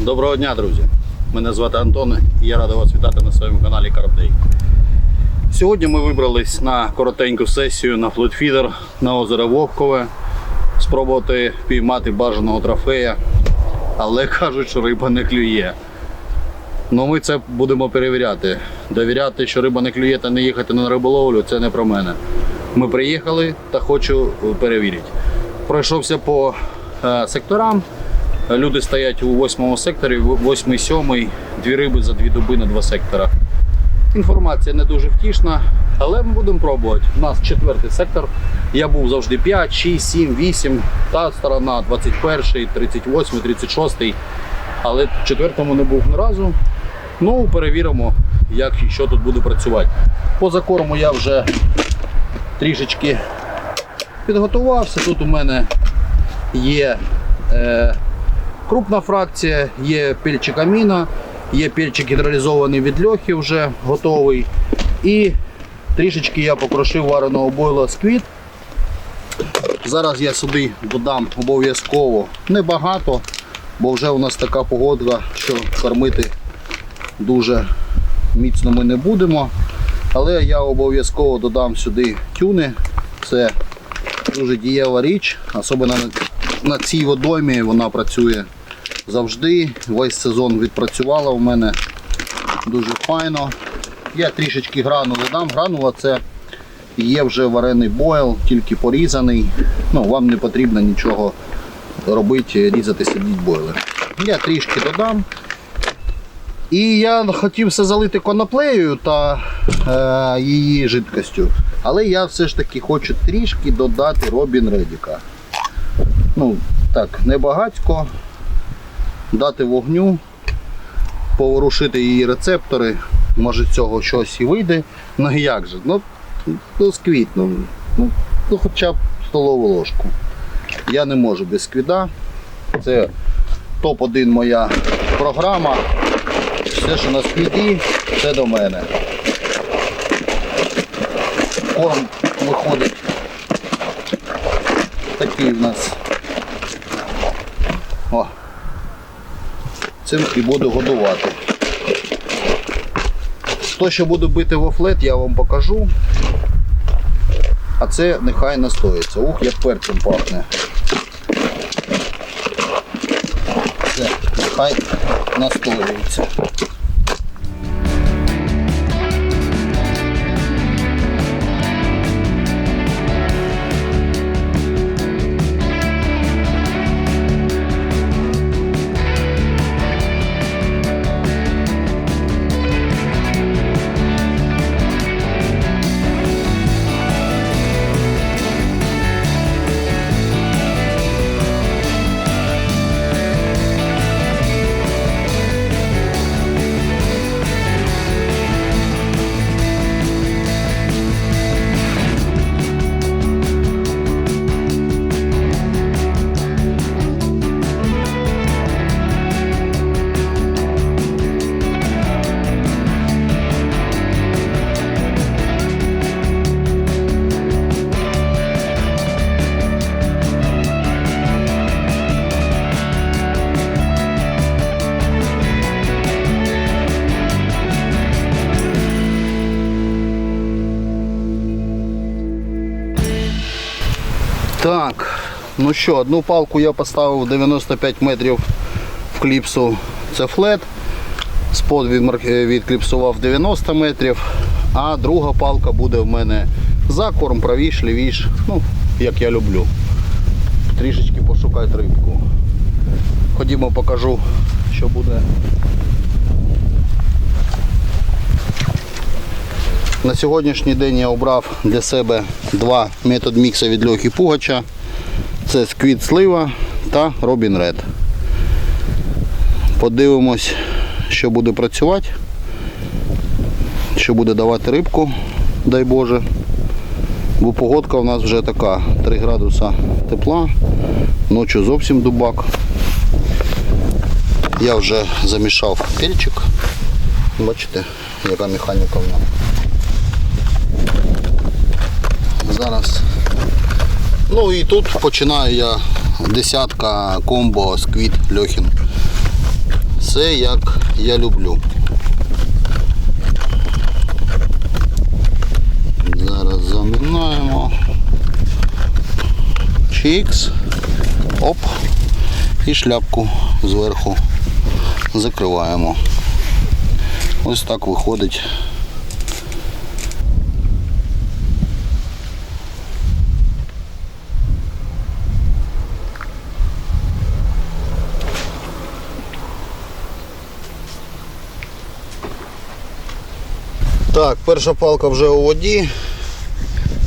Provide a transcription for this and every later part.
Доброго дня, друзі! Мене звати Антон і я радий вас вітати на своєму каналі Карабдей. Сьогодні ми вибрались на коротеньку сесію на флотфідер на озеро Вовкове. Спробувати піймати бажаного трофея, але кажуть, що риба не клює. Ну ми це будемо перевіряти. Довіряти, що риба не клює та не їхати на риболовлю, це не про мене. Ми приїхали та хочу перевірити. Пройшовся по е, секторам. Люди стоять у восьмому секторі, восьмий, сьомий, дві риби за дві доби на два сектора. Інформація не дуже втішна, але ми будемо пробувати. У нас четвертий сектор. Я був завжди 5, 6, 7, 8. Та сторона 21, 38, 36. Але в четвертому не був ні разу. Ну, перевіримо, як і що тут буде працювати. По закорму я вже трішечки підготувався. Тут у мене є е, крупна фракція, є пельчик аміна, є пельчик гідролізований від льохи вже готовий. І трішечки я покрошив вареного бойла сквіт. Зараз я сюди додам обов'язково небагато, бо вже у нас така погода, що кормити дуже міцно ми не будемо. Але я обов'язково додам сюди тюни. Це дуже дієва річ, особливо на цій водоймі вона працює завжди. Весь сезон відпрацювала у мене дуже файно. Я трішечки гранули дам. Гранула це є вже варений бойл, тільки порізаний. Ну, Вам не потрібно нічого робити, різати сидіть бойлер. Я трішки додам. І я хотів все залити коноплею та е, її жидкостю. Але я все ж таки хочу трішки додати Робін Редіка. Ну, так, небагацько. Дати вогню, поворушити її рецептори. Може з цього щось і вийде. Ну як же? Ну, ну сквіт, ну, ну, ну хоча б столову ложку. Я не можу без сквіда. Це топ-1 моя програма. Все, що на сквіді, це до мене. Корм виходить. Такий в нас. О. Цим і буду годувати. То, що буду бити в офлет, я вам покажу. А це нехай настоїться. Ух, як перцем пахне. Це нехай настоюється. Ну що, одну палку я поставив 95 метрів в кліпсу. Це флет. Спод відкліпсував 90 метрів, а друга палка буде в мене закорм, правіш, лівіш, ну, як я люблю. Трішечки пошукати рибку. Ходімо покажу, що буде. На сьогоднішній день я обрав для себе два метод мікса від Льохи Пугача. Це сквіт слива та Робін Ред. Подивимось, що буде працювати, що буде давати рибку, дай Боже. Бо погодка у нас вже така 3 градуса тепла, ночі зовсім дубак. Я вже замішав пельчик. Бачите, яка механіка в ньому. Зараз. Ну і тут починаю я десятка комбо сквіт Льохін. Все як я люблю. Зараз замінаємо. Чікс. Оп. І шляпку зверху закриваємо. Ось так виходить. Так, перша палка вже у воді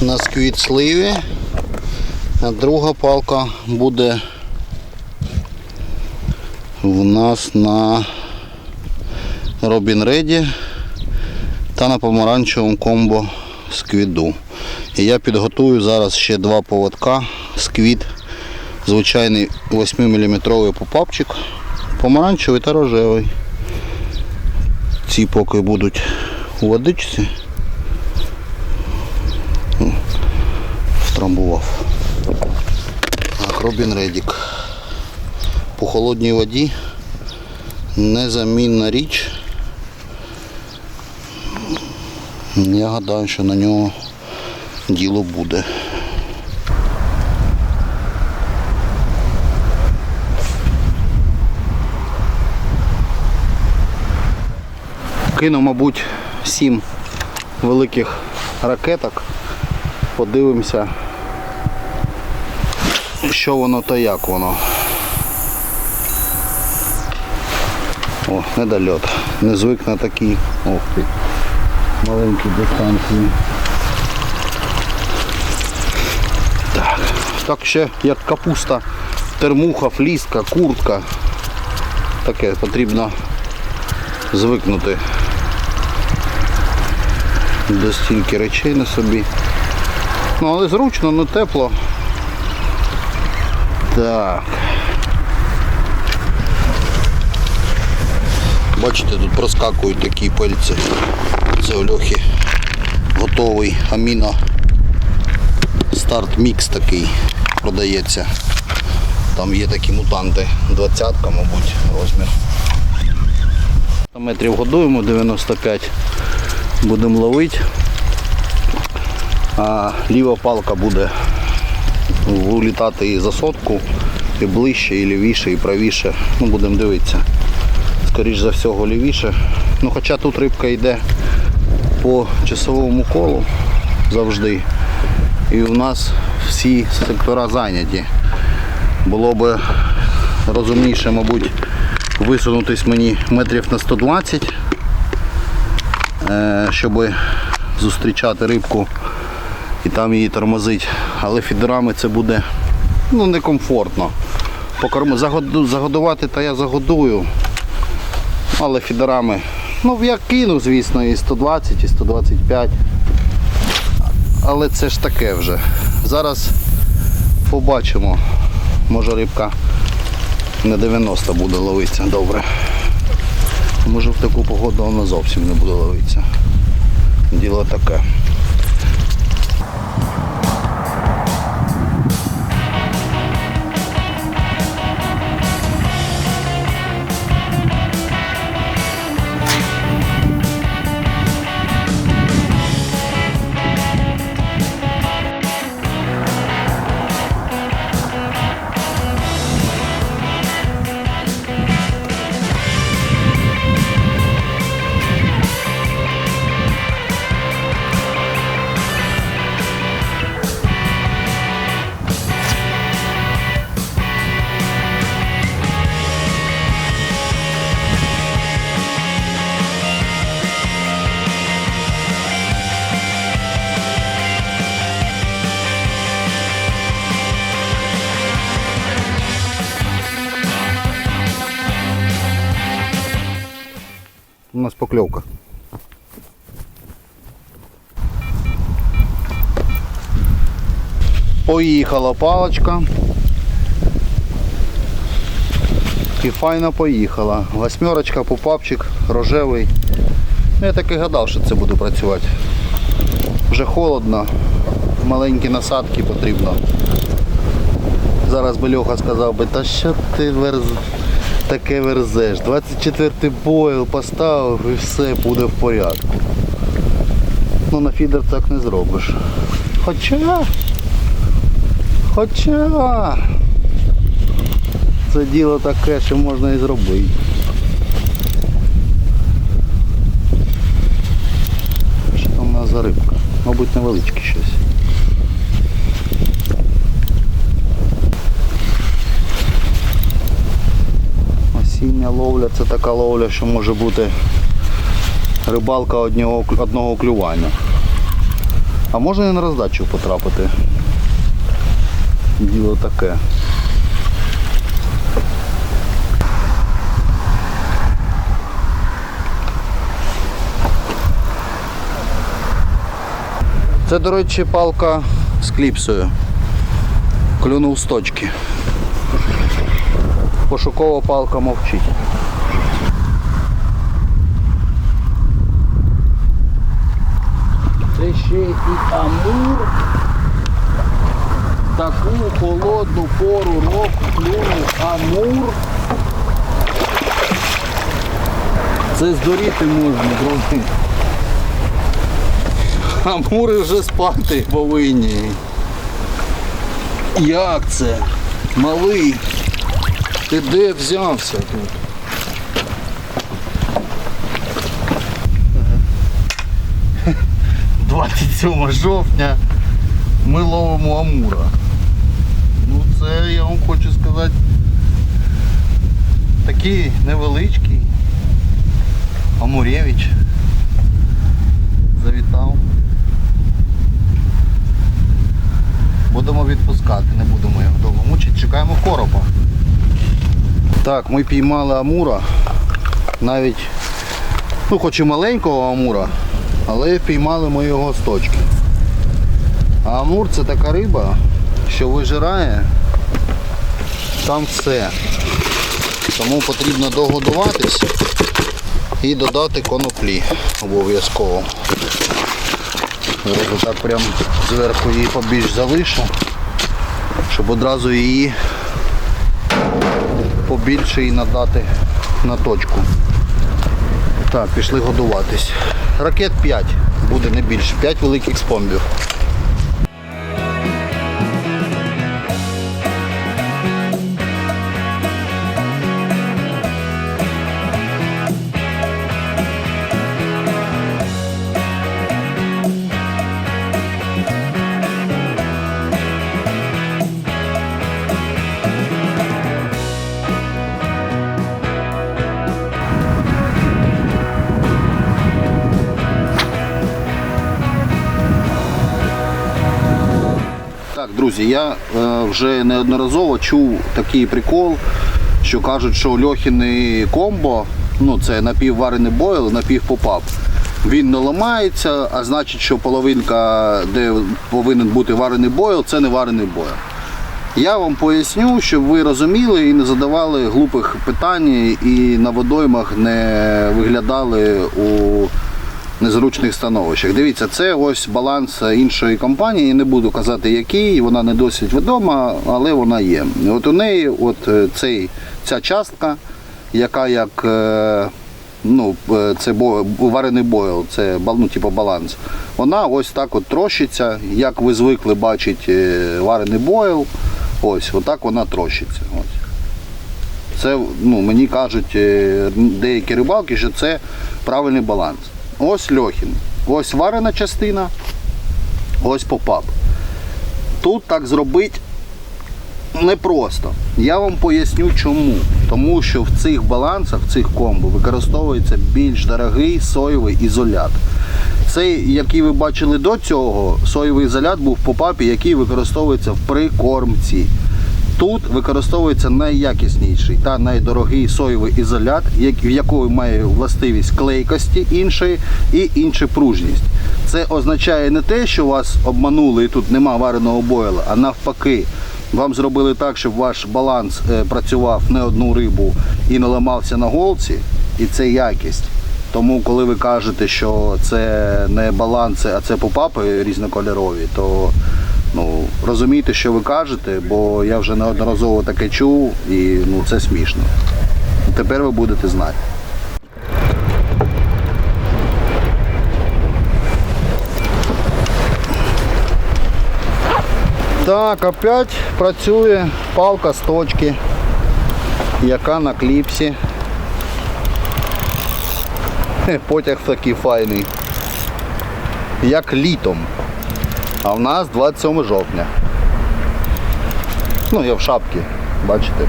на сквіт сливі, а друга палка буде в нас на Робін Реді та на помаранчевому комбо сквіду. І я підготую зараз ще два поводка сквіт, звичайний 8-мм попапчик, помаранчевий та рожевий. Ці поки будуть водичці. Втрамбував. Так, Робін Редік. По холодній воді незамінна річ. Я гадаю, що на нього діло буде. Кину, мабуть, сім великих ракеток. Подивимося, що воно та як воно. О, недольот. Не звик на такі ох ти, маленькі дистанції. Так, так ще як капуста, термуха, фліска, куртка. Таке потрібно звикнути до стільки речей на собі. Ну, але зручно, ну тепло. Так. Бачите, тут проскакують такі пальці. Це у Льохи готовий аміно старт мікс такий продається. Там є такі мутанти, 20 мабуть, розмір. Метрів годуємо 95 будемо ловити. А ліва палка буде улітати і за сотку, і ближче, і лівіше, і правіше. Ну, будемо дивитися. Скоріш за всього лівіше. Ну, хоча тут рибка йде по часовому колу завжди. І у нас всі сектора зайняті. Було би розумніше, мабуть, висунутись мені метрів на 120, е, щоб зустрічати рибку і там її тормозить. Але фідерами це буде ну, некомфортно. Покорм... Загодувати то я загодую. Але фідерами, ну я кину, звісно, і 120, і 125. Але це ж таке вже. Зараз побачимо. Може рибка на 90 буде ловитися добре. Може в таку погоду вона зовсім не буде ловитися. Діло таке. У поклевка. Поїхала палочка. І файно поїхала. Восьмерочка, попапчик, рожевий. Я так і гадав, що це буде працювати. Вже холодно, маленькі насадки потрібно. Зараз би Льоха сказав би, та що ти верз... таке верзеш. 24 бойл поставив і все буде в порядку. Ну на фідер так не зробиш. Хоча. Хоча. Це діло таке, що можна і зробити. Що там у нас за рибка? Мабуть, невеличке щось. Осіння ловля це така ловля, що може бути рибалка одного, одного клювання. А можна і на роздачу потрапити. Діло таке. Це, до речі, палка з кліпсою. Клюнув з точки. Пошукова палка мовчить. Це ще і амур. Таку холодну пору року клюнув амур. Це здуріти можна, друзі. Амури вже спати повинні. Як це? Малий. Ти де взявся тут? Ага. 27 жовтня ми ловимо амура. Ну це я вам хочу сказати такий невеличкий Амурєвич завітав. Будемо відпускати, не будемо його довго мучити, чекаємо коропа. Так, ми піймали амура. Навіть, ну хоч і маленького амура, але піймали ми його з точки. А амур це така риба, що вижирає там все. Тому потрібно догодуватись і додати коноплі обов'язково. Зараз отак прям зверху її побільш залишу, щоб одразу її побільше і надати на точку. Так, пішли годуватись. Ракет 5 буде не більше, 5 великих спомбів. Друзі, я е, вже неодноразово чув такий прикол, що кажуть, що льохіний комбо, ну це напівварений бойл, напівпопап, він не ламається, а значить, що половинка, де повинен бути варений бойл, це не варений бойл. Я вам поясню, щоб ви розуміли і не задавали глупих питань і на водоймах не виглядали у незручних становищах. Дивіться, це ось баланс іншої компанії. Не буду казати який, вона не досить відома, але вона є. От у неї от е, цей, ця частка, яка як е, ну, е, це бо, варений бойл, це ну, типу баланс. Вона ось так от трощиться, як ви звикли бачити варений бойл. Ось, отак вона трощиться. Ось. Це ну, мені кажуть деякі рибалки, що це правильний баланс. Ось льохін, ось варена частина, ось попап. Тут так зробити непросто. Я вам поясню чому. Тому що в цих балансах, в цих комбо використовується більш дорогий соєвий ізолят. Цей, який ви бачили до цього, соєвий ізолят був в попапі, який використовується в прикормці. Тут використовується найякісніший та найдорогий соєвий ізолят, в якої має властивість клейкості іншої і інша пружність. Це означає не те, що вас обманули і тут нема вареного бойла, а навпаки, вам зробили так, щоб ваш баланс е, працював не одну рибу і не ламався на голці, і це якість. Тому, коли ви кажете, що це не баланси, а це попапи різнокольорові, то ну, розумійте, що ви кажете, бо я вже неодноразово таке чув і ну, це смішно. Тепер ви будете знати. Так, опять працює палка з точки, яка на кліпсі. Потяг такий файний. Як літом. А в нас 27 жовтня. Ну, я в шапці, бачите.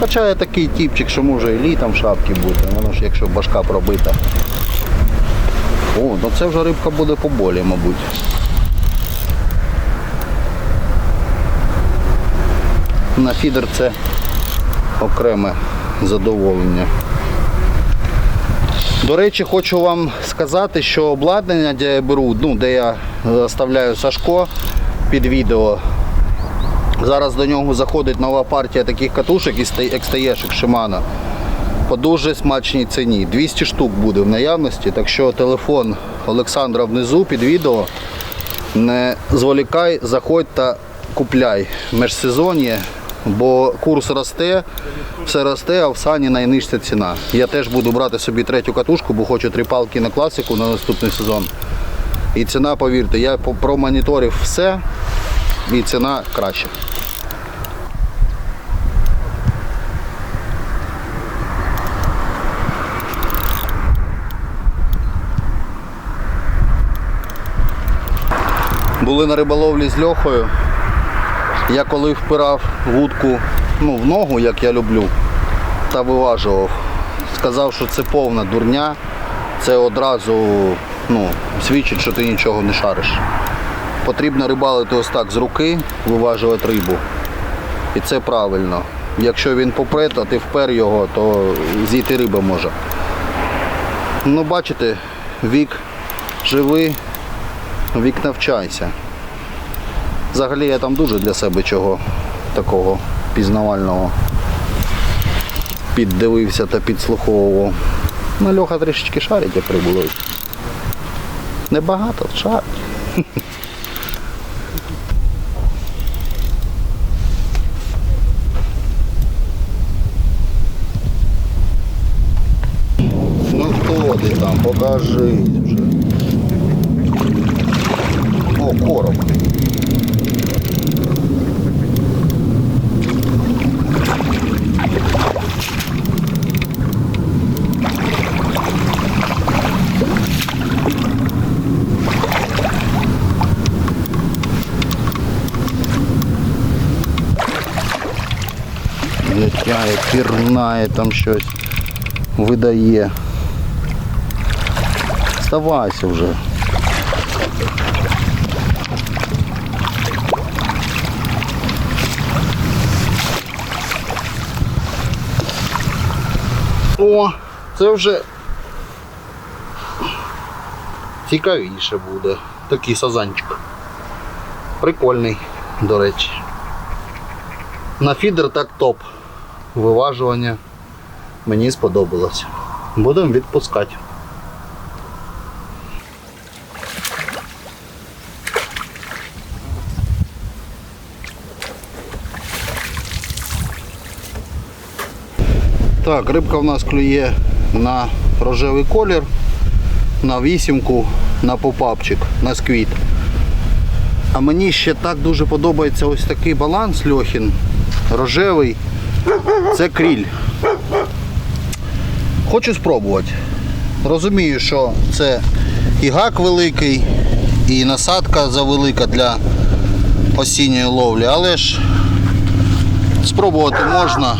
Хоча я такий типчик, що може і літом в шапці бути, воно ж якщо башка пробита. О, ну це вже рибка буде поболі, мабуть. На фідер це окреме задоволення. До речі, хочу вам сказати, що обладнання, де я беру, ну, де я оставляю Сашко під відео, зараз до нього заходить нова партія таких катушок із екстаєшок Shimano по дуже смачній ціні. 200 штук буде в наявності, так що телефон Олександра внизу під відео. Не зволікай, заходь та купляй межсезоння, бо курс росте, все росте, а в сані найнижча ціна. Я теж буду брати собі третю катушку, бо хочу три палки на класику на наступний сезон. І ціна, повірте, я промоніторив все, і ціна краща. Були на риболовлі з Льохою. Я коли впирав вудку ну, в ногу, як я люблю, та виважував, сказав, що це повна дурня, це одразу ну, свідчить, що ти нічого не шариш. Потрібно рибалити ось так з руки, виважувати рибу. І це правильно. Якщо він попре, а ти впер його, то зійти риба може. Ну, бачите, вік живий, вік навчайся. Взагалі я там дуже для себе чого такого пізнавального піддивився та підслуховував. Ну, Льоха трішечки шарить, як рибу ловить. Небагато, шарить. Ну хто ти там, покажи вже. О, короб. Витягає, там щось, видає. Вставайся вже. О, це вже цікавіше буде. Такий сазанчик. Прикольний, до речі. На фідер так топ. Виважування мені сподобалось. Будемо відпускати. Так, рибка в нас клює на рожевий колір, на вісімку, на попапчик, на сквіт. А мені ще так дуже подобається ось такий баланс льохін, рожевий. Це кріль. Хочу спробувати. Розумію, що це і гак великий, і насадка завелика для осінньої ловлі, але ж спробувати можна.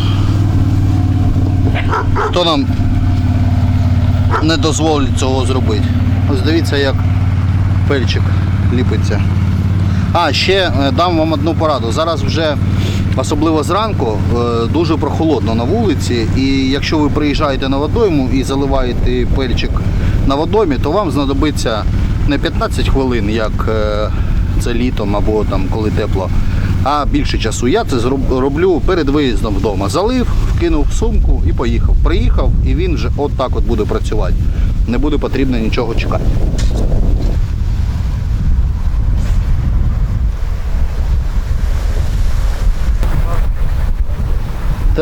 Хто нам не дозволить цього зробити? Ось дивіться, як пельчик ліпиться. А, ще е, дам вам одну пораду. Зараз вже, особливо зранку, е, дуже прохолодно на вулиці. І якщо ви приїжджаєте на водойму і заливаєте пельчик на водоймі, то вам знадобиться не 15 хвилин, як е, це літом або там коли тепло, а більше часу. Я це зроб- роблю перед виїздом вдома. Залив, вкинув в сумку і поїхав. Приїхав і він вже от так от буде працювати. Не буде потрібно нічого чекати.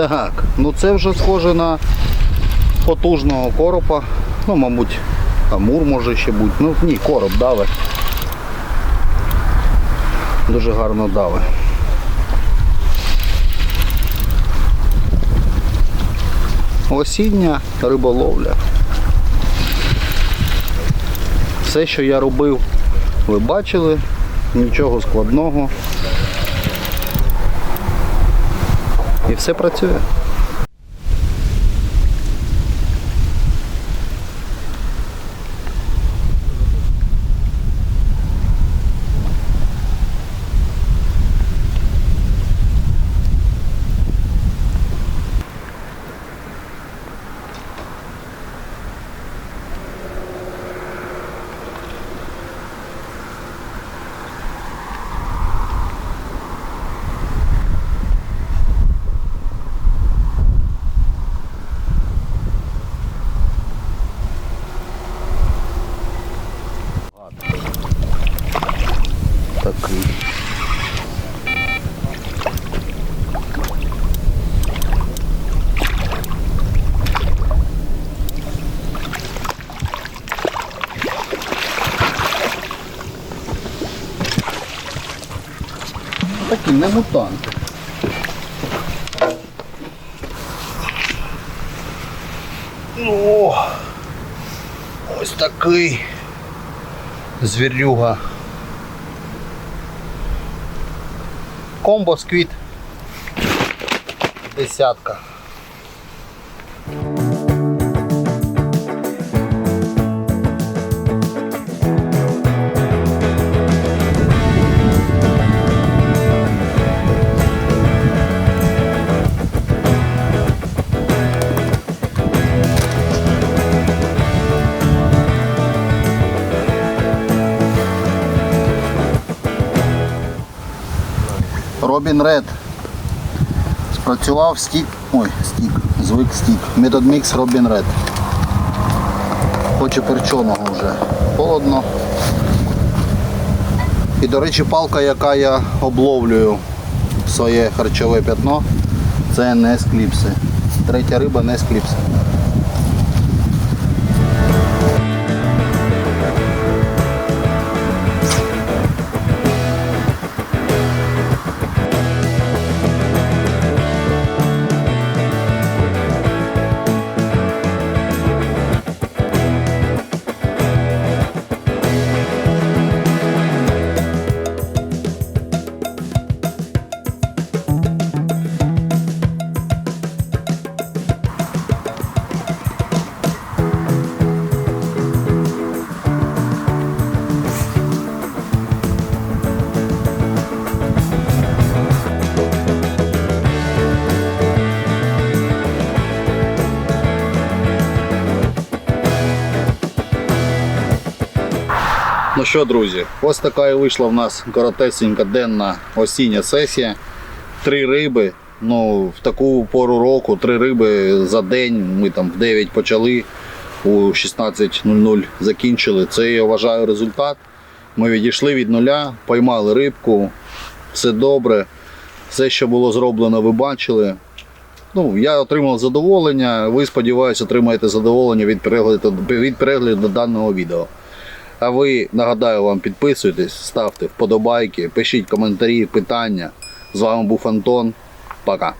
Так, ну це вже схоже на потужного коропа. Ну, мабуть, амур може ще бути. Ну ні, короб даве. Дуже гарно даве. Осіння риболовля. Все, що я робив, ви бачили, нічого складного. І все працює. Такий. Не. О, ось такий звірюга. Комбо сквіт. Десятка. Робін Ред. Спрацював стік. Ой, стік, звик стік. Метод мікс Робін Ред. Хоче перченого вже. Холодно. І, до речі, палка, яка я обловлюю своє харчове п'ятно, це не з кліпси. Третя риба не з Ну що, друзі, ось така і вийшла в нас коротесенька денна осіння сесія. Три риби. Ну, в таку пору року три риби за день. Ми там в 9 почали, у 16.00 закінчили. Це я вважаю результат. Ми відійшли від нуля, поймали рибку, все добре. Все, що було зроблено, ви бачили. Ну, я отримав задоволення. Ви сподіваюся, отримаєте задоволення від перегляду, від перегляду даного відео. А ви нагадаю вам підписуйтесь, ставте вподобайки, пишіть коментарі, питання. З вами був Антон. Пока.